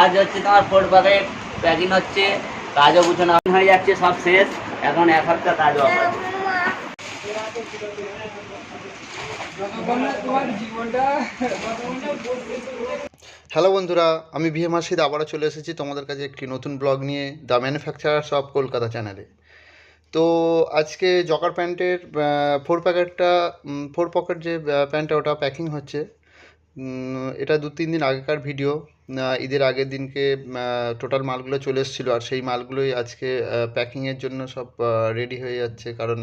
আজ হচ্ছে তোমার ফোর প্যাকেট প্যাকিং হচ্ছে, কাজও গুছানো হয়ে যাচ্ছে, সব শেষ। এখন এক সপ্তাহ কাজও হ্যালো বন্ধুরা, আমি ভিএম মাসিদ, আবারও চলে এসেছি তোমাদের কাছে একটি নতুন ব্লগ নিয়ে, দ্য ম্যানুফ্যাকচারার্স অফ কলকাতা চ্যানেলে। তো আজকে জকার প্যান্টের ফোর প্যাকেটটা ফোর পকেট যে প্যান্টটা ওটা প্যাকিং হচ্ছে। এটা দু তিন দিন আগেকার ভিডিও ঈদের আগের দিনকে টোটাল মালগুলো চলে এসেছিল আর সেই মালগুলোই আজকে প্যাকিংয়ের জন্য সব রেডি হয়ে যাচ্ছে কারণ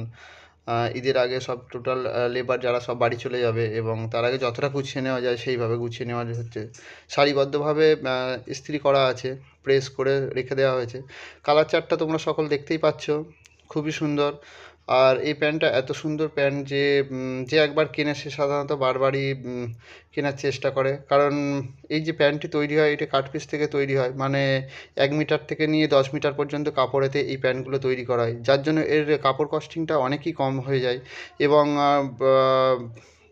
ঈদের আগে সব টোটাল লেবার যারা সব বাড়ি চলে যাবে এবং তার আগে যতটা গুছিয়ে নেওয়া যায় সেইভাবে গুছিয়ে নেওয়া হচ্ছে। সারিবদ্ধভাবে ইস্ত্রি করা আছে প্রেস করে রেখে দেওয়া হয়েছে। কালার চার্টটা তোমরা সকল দেখতেই পাচ্ছ, খুবই সুন্দর। আর এই প্যান্টটা এত সুন্দর প্যান্ট যে যে একবার কেনে সে সাধারণত বারবারই কেনার চেষ্টা করে। কারণ এই যে প্যান্টটি তৈরি হয়, এটা কাঠপিস থেকে তৈরি হয়। মানে এক মিটার থেকে নিয়ে দশ মিটার পর্যন্ত কাপড়েতে এই প্যান্টগুলো তৈরি করা হয়। যার জন্য এর কাপড় কস্টিংটা অনেকই কম হয়ে যায়। এবং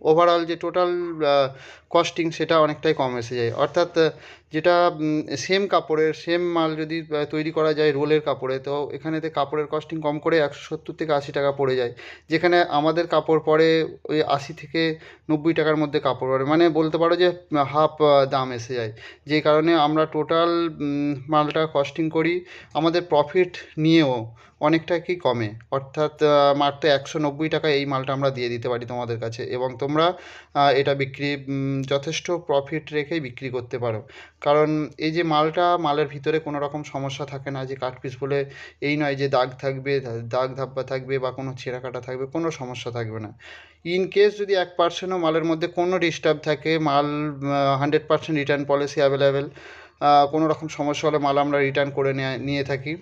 ওভারঅল যে টোটাল কস্টিং সেটা অনেকটাই কম এসে যায়। অর্থাৎ যেটা সেম কাপড়ের সেম মাল যদি তৈরি করা যায় রোলের কাপড়ে, তো এখানেতে কাপড়ের কস্টিং কম করে একশো সত্তর থেকে আশি টাকা পড়ে যায়। যেখানে আমাদের কাপড় পড়ে ওই আশি থেকে নব্বই টাকার মধ্যে কাপড় পড়ে মানে বলতে পারো যে হাফ দাম এসে যায়। যে কারণে আমরা টোটাল মালটা কস্টিং করি, আমাদের প্রফিট নিয়েও অনেকটা কি কমে। অর্থাৎ মাত্র একশো নব্বই টাকা এই মালটা আমরা দিয়ে দিতে পারি তোমাদের কাছে। এবং তোমরা এটা বিক্রি যথেষ্ট প্রফিট রেখেই বিক্রি করতে পারো। কারণ এই যে মালটা, মালের ভিতরে কোনো রকম সমস্যা থাকে না যে কাঠ পিস বলে এই নয় যে দাগ থাকবে, দাগ ধাব্বা থাকবে বা কোনো ছেঁড়া কাটা থাকবে, কোনো সমস্যা থাকবে না। ইন কেস যদি এক পার্সেন্টও মালের মধ্যে কোনো ডিস্টার্ব থাকে, মাল hundred percent return policy available কোনো রকম সমস্যা হলে মাল আমরা রিটার্ন করে নিয়ে থাকি।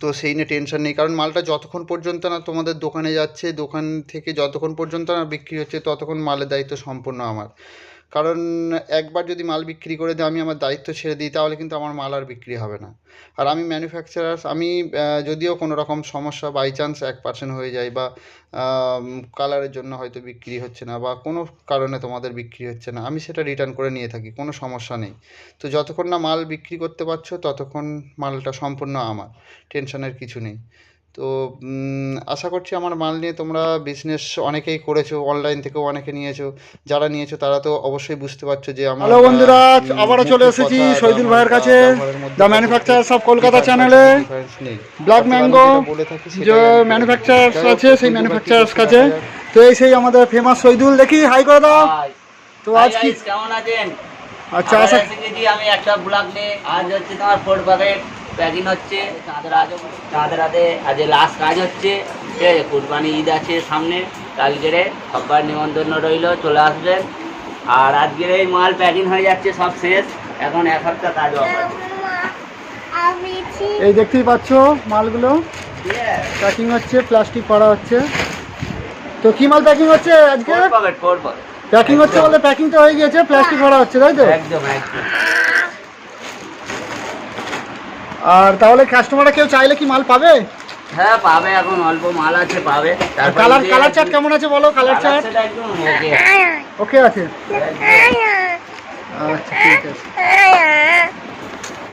তো সেই নিয়ে টেনশন নেই, কারণ মালটা যতক্ষণ পর্যন্ত না তোমাদের দোকানে যাচ্ছে, দোকান থেকে যতক্ষণ পর্যন্ত না বিক্রি হচ্ছে, ততক্ষণ মালের দায়িত্ব সম্পূর্ণ আমার। কারণ একবার যদি মাল বিক্রি করে দিই আমি আমার দায়িত্ব ছেড়ে দিই, তাহলে কিন্তু আমার মাল আর বিক্রি হবে না। আর আমি ম্যানুফ্যাকচারার আমি যদিও কোনো রকম সমস্যা বাই চান্স এক পার্সেন্ট হয়ে যায় বা কালারের জন্য হয়তো বিক্রি হচ্ছে না বা কোনো কারণে তোমাদের বিক্রি হচ্ছে না, আমি সেটা রিটার্ন করে নিয়ে থাকি, কোনো সমস্যা নেই। তো যতক্ষণ না মাল বিক্রি করতে পারছ, ততক্ষণ মালটা সম্পূর্ণ আমার, টেনশনের কিছু নেই। তো আশা করছি আমার মাল নিয়ে তোমরা বিজনেস অনেকেই করেছ অনলাইন থেকেও অনেকে নিয়েছো। যারা নিয়েছো তারা তো অবশ্যই বুঝতে পারছ যে আমার হ্যালো বন্ধুরা আবারও চলে এসেছি শহীদুল ভাইয়ের কাছে দ্য অফ difference কলকাতা চ্যানেলে ব্ল্যাক ম্যাঙ্গো যে। ম্যানুফ্যাকচারার্স আছে সেই ম্যানুফ্যাকচারার্স কাছে। তো এই সেই আমাদের ফেমাস শহীদুল দেখি হাই করে দাও। তো আজ কি কেমন আছেন? আচ্ছা আশা আমি একটা ব্লগ নিয়ে। আজ হচ্ছে তোমার ফোর প্যাকেট প্যাকিং হচ্ছে চাঁদের আজ চাঁদের রাতে আজ লাস্ট কাজ হচ্ছে ঠিক আছে? কুরবানি ঈদ আছে সামনে কালকেরে সবার নিমন্ত্রণ রইল চলে আসবেন। আর আজকের এই মাল প্যাকিং হয়ে যাচ্ছে সব শেষ। এখন এক সপ্তাহ কাজ হবে এই দেখতেই পাচ্ছ মালগুলো। প্যাকিং হচ্ছে প্লাস্টিক করা হচ্ছে। তো কি মাল প্যাকিং হচ্ছে আজকে? প্যাকিং হচ্ছে বলে প্যাকিং তো হয়ে গিয়েছে প্লাস্টিক করা হচ্ছে তাই তো? একদম একদম। আর তাহলে কাস্টমাররা কেউ চাইলে কি মাল পাবে? হ্যাঁ পাবে এখন অল্প মাল আছে পাবে। কালার কালার চার্ট কেমন আছে বলো কালার চার্ট একদম ওকে ওকে আছে। আচ্ছা ঠিক আছে।